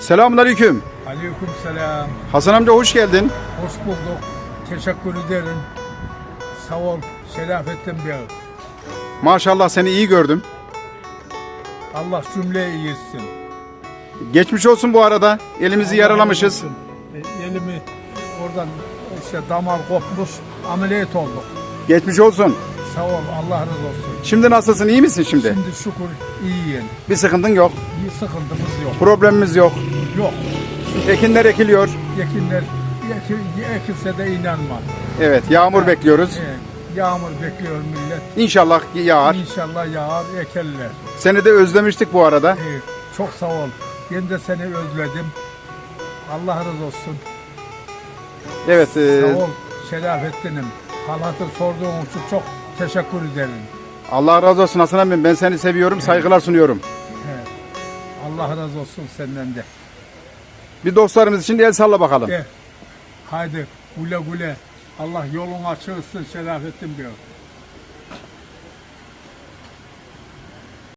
Selamünaleyküm. Aleyküm selam. Hasan amca hoş geldin. Hoş bulduk. Teşekkür ederim. Sağ ol. Şerafettin Bey. Maşallah seni iyi gördüm. Allah cümleyi iyi etsin. Geçmiş olsun bu arada. Elimizi yaralamışız. Allah olsun. E, elimi oradan işte damar kopmuş. Ameliyat olduk. Geçmiş olsun. Sağ ol. Allah razı olsun. Şimdi nasılsın? iyi misin şimdi? Şimdi şükür iyiyim. Bir sıkıntın yok. Sıkıntımız yok. Problemimiz yok. Yok. Ekinler ekiliyor. Yekinler yeki- ekilse de inanma. Evet yağmur bekliyoruz. Evet, yağmur bekliyor millet. İnşallah yağar. İnşallah yağar ekerler. Seni de özlemiştik bu arada. Evet, çok sağ ol. Ben de seni özledim. Allah razı olsun. Evet. e, Sağ ol Şerafettin'im. Halatı sorduğun için çok teşekkür ederim. Allah razı olsun Hasan amca. Ben seni seviyorum. Saygılar sunuyorum. Allah razı olsun senden de. Bir dostlarımız için de el salla bakalım. De. Haydi güle güle. Allah yolun açık etsin Şerafettin Bey.